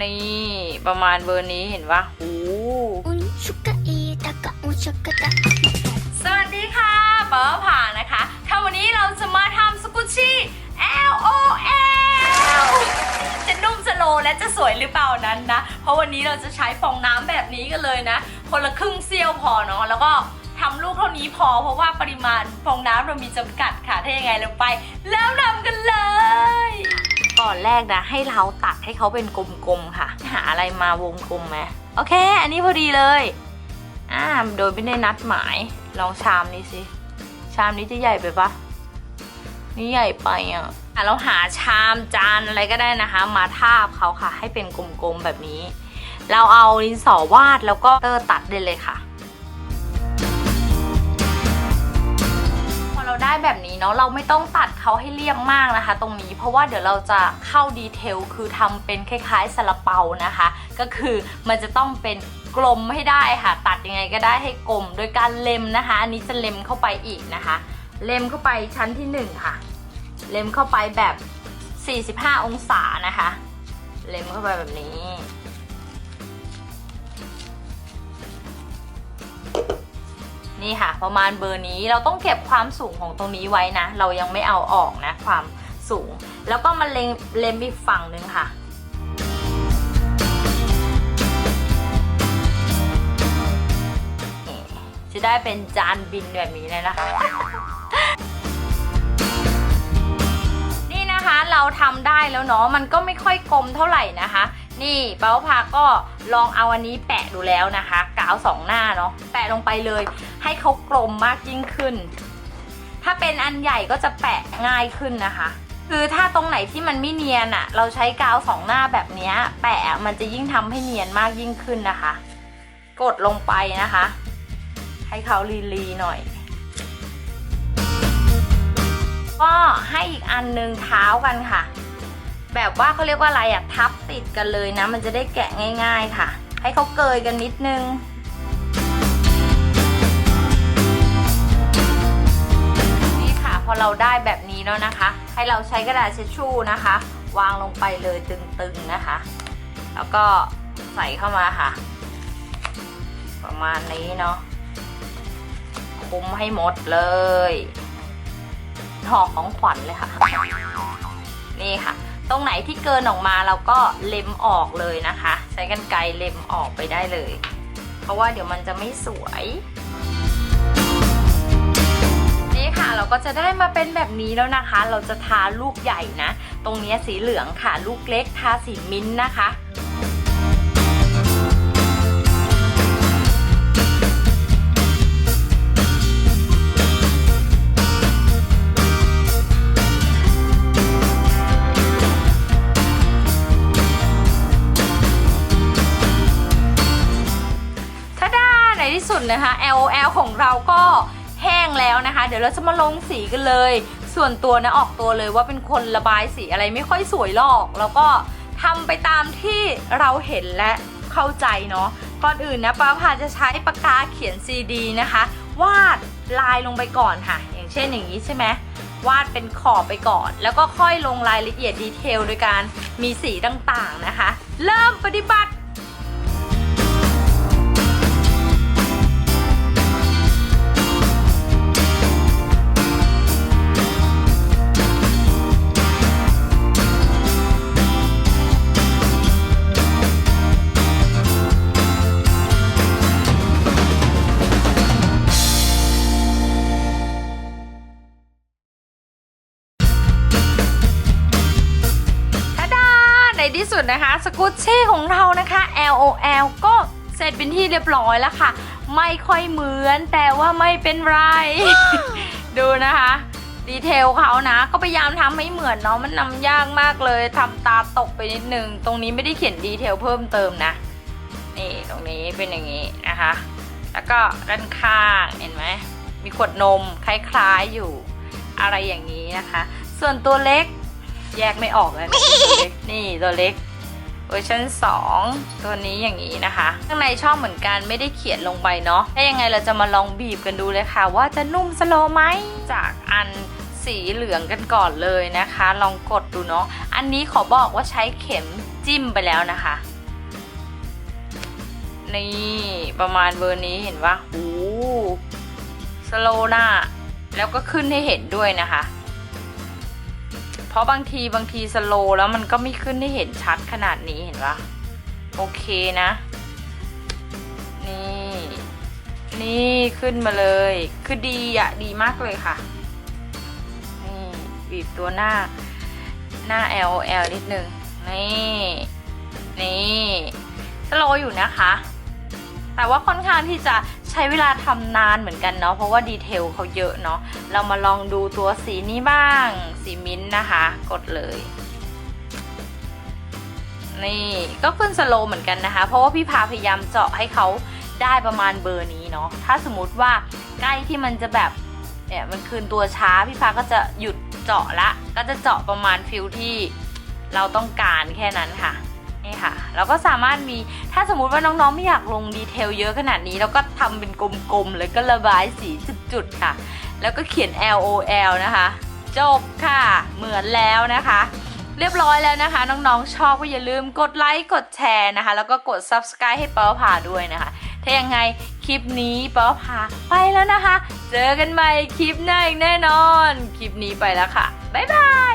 นี่ประมาณเบอร์นี้เห็นปะโอ้สวัสดีค่ะป๋อผ่านนะคะ ถ้าวันนี้เราจะมาทำสกุชี่ L O L จะนุ่มจะโลและจะสวยหรือเปล่านั้นนะ เพราะวันนี้เราจะใช้ฟองน้ำแบบนี้กันเลยนะ คนละครึ่งเซียวพอเนาะแล้วก็ทำลูกเท่านี้พอเพราะว่าปริมาณฟองน้ำเรามีจำกัดค่ะ ถ้าอย่างไรเราไป แล้วนำกันเลย ก่อนแรกนะ ให้เราตัดให้เขาเป็นกลมๆค่ะ หาอะไรมาวงกลมไหมโอเค อันนี้พอดีเลยอ่าโดยไม่ได้นัดหมาย ลองชามนี้สิ ชามนี้จะใหญ่ไปปะนี่ใหญ่ไปอะอะเราหาชามจานอะไรก็ได้นะคะ มาทาบเขาค่ะ ให้เป็นกลมๆแบบนี้ เราเอาดินสอวาดแล้วก็เตอร์ตัดได้เลยค่ะ ได้แบบนี้เนาะเราไม่ต้องตัดเขาให้เรียบมากนะคะ ตรงนี้เพราะว่าเดี๋ยวเราจะเข้าดีเทลคือทำเป็นคล้ายๆซาลาเปานะคะ ก็คือมันจะต้องเป็นกลมให้ได้ค่ะ ตัดยังไงก็ได้ให้กลม โดยการเล็มนะคะ อันนี้จะเล็มเข้าไปอีกนะคะ เล็มเข้าไปชั้นที่หนึ่งค่ะ เล็มเข้าไปแบบ 45 องศานะคะ เล็มเข้าไปแบบนี้ นี่ค่ะ ประมาณเบอร์นี้เราต้องเก็บความสูงของตรงนี้ไว้นะ เรายังไม่เอาออกนะความสูง แล้วก็มาเล็งเล็มอีกฝั่งหนึ่งค่ะจะได้เป็นจานบินแบบนี้เลยนะคะ นี่นะคะเราทำได้แล้วเนาะมันก็ไม่ค่อยกลมเท่าไหร่นะคะ นี่เป้าพาก็ลองเอาอันนี้แปะดูแล้วนะคะ กาวสองหน้าเนาะแปะลงไปเลย ให้เขากลมมากยิ่งขึ้น ถ้าเป็นอันใหญ่ก็จะแปะง่ายขึ้นนะคะ คือถ้าตรงไหนที่มันไม่เนียนอะเราใช้กาวสองหน้าแบบนี้แปะมันจะยิ่งทำให้เนียนมากยิ่งขึ้นนะคะ กดลงไปนะคะ ให้เขาลีๆหน่อย ก็ให้อีกอันหนึงเท้ากันค่ะ แบบว่าเขาเรียกว่าอะไรอะทับติดกันเลยนะ มันจะได้แกะง่าย ๆค่ะ ให้เขาเกยกันนิดนึง อเราได้แบบนี้แล้วนะคะ ให้เราใช้กระดาษเช็ดชู่นะคะ วางลงไปเลยตึงๆนะคะ แล้วก็ใส่เข้ามาค่ะ ประมาณนี้เนาะคุมให้หมดเลยห่อของขวัญเลยค่ะ นี่ค่ะ ตรงไหนที่เกินออกมาเราก็เล็มออกเลยนะคะ ใช้กันไกรเล็มออกไปได้เลย เพราะว่าเดี๋ยวมันจะไม่สวย ค่ะ เราก็จะได้มาเป็นแบบนี้แล้วนะคะ เราจะทาลูกใหญ่นะ ตรงนี้สีเหลืองค่ะ ลูกเล็กทาสีมิ้นท์นะคะถ้าได้ในที่สุดนะคะ LOL ของเราก็ แห้งแล้วนะคะ เดี๋ยวเราจะมาลงสีกันเลย ส่วนตัวนะออกตัวเลยว่าเป็นคนระบายสีอะไรไม่ค่อยสวยหรอก แล้วก็ทำไปตามที่เราเห็นและเข้าใจเนาะก่อนอื่นนะป้าพาจะใช้ปากกาเขียน CD นะคะ วาดลายลงไปก่อนค่ะ อย่างเช่นอย่างนี้ใช่ไหมวาดเป็นขอบไปก่อน แล้วก็ค่อยลงรายละเอียดดีเทลโดยการมีสีต่างๆนะคะ เริ่มปฏิบัติ สุดนะคะสกุชชี่ของเรานะคะ LOL ก็เสร็จเป็นที่เรียบร้อยแล้วค่ะ ไม่ค่อยเหมือนแต่ว่าไม่เป็นไร ดูนะคะดีเทลเขานะ ก็พยายามทำให้เหมือนเนาะมันนำยากมากเลยทำตาตกไปนิดนึง ตรงนี้ไม่ได้เขียนดีเทลเพิ่มเติมนะ นี่ตรงนี้เป็นอย่างนี้นะคะ แล้วก็ด้านข้างเห็นไหมมีขวดนมคล้ายๆอยู่อะไรอย่างนี้นะคะ ส่วนตัวเล็ก แยกไม่ออกเลยนี่ตัวเล็กเวอร์ชัน2 ตัวนี้อย่างนี้นะคะ ข้างในชอบเหมือนกันไม่ได้เขียนลงไปเนาะถ้ายังไงเราจะมาลองบีบกันดูเลยค่ะ ว่าจะนุ่มสโลไหมจากอันสีเหลืองกันก่อนเลยนะคะ ลองกดดูเนาะอันนี้ขอบอกว่าใช้เข็มจิ้มไปแล้วนะคะ นี่ประมาณเบอร์นี้เห็นปะโอ้สโลหน้าแล้วก็ขึ้นให้เห็นด้วยนะคะ เพราะบางทีบางทีสโลแล้วมันก็ไม่ขึ้นให้เห็นชัดขนาดนี้เห็นปะโอเคนะ นี่ นี่ขึ้นมาเลย คือดีอะดีมากเลยค่ะ นี่บีบตัวหน้า หน้า L L นิดนึง นี่ นี่สโลอยู่นะคะ แต่ว่าค่อนข้างที่จะ ใช้เวลาทำนานเหมือนกันเนาะเพราะว่าดีเทลเขาเยอะเนาะเรามาลองดูตัวสีนี้บ้าง สีมิ้นท์นะคะ กดเลย นี่ก็ขึ้นสโลว์เหมือนกันนะคะ เพราะว่าพี่พาพยายามเจาะให้เขาได้ประมาณเบอร์นี้เนาะถ้าสมมติว่าใกล้ที่มันจะแบบเนี่ยมันคืนตัวช้าพี่พาก็จะหยุดเจาะละ ก็จะเจาะประมาณฟิลที่เราต้องการแค่นั้นค่ะ นี่ค่ะ เราก็สามารถมีถ้าสมมุติว่าน้องๆ ไม่อยากลงดีเทลเยอะขนาดนี้เราก็ทำเป็นกลมๆเลยก็ระบายสีจุดๆค่ะ แล้วก็เขียน L O L นะคะ จบค่ะ เหมือนแล้วนะคะ เรียบร้อยแล้วนะคะ น้องๆ ชอบก็อย่าลืมกดไลค์กดแชร์นะคะ แล้วก็กด subscribe ให้เป้าผ่าด้วยนะคะ ถ้ายังไงคลิปนี้เป้าผ่าไปแล้วนะคะ เจอกันใหม่คลิปหน้าอีกแน่นอน คลิปนี้ไปแล้วค่ะบ๊ายบาย